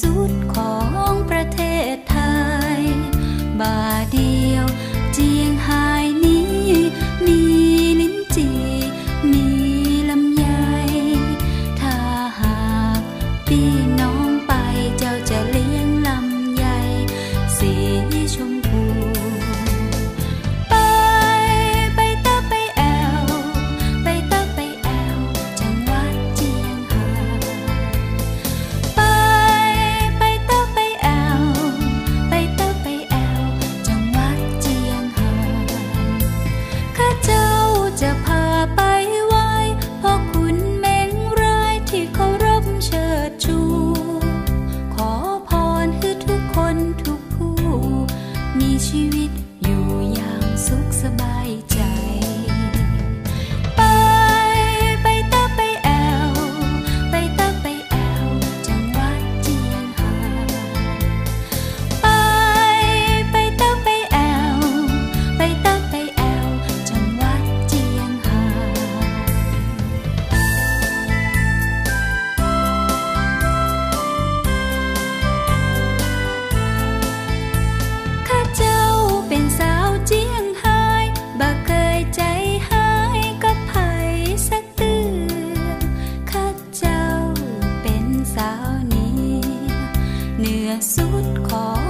สุดของประเทศไทย บาเดียวเจียงไฮนี้ มีลิ้นจีมีลำไยถ้าหากปี ชีวิตอยู่อย่างสุขสบาย เหนือสุดขอ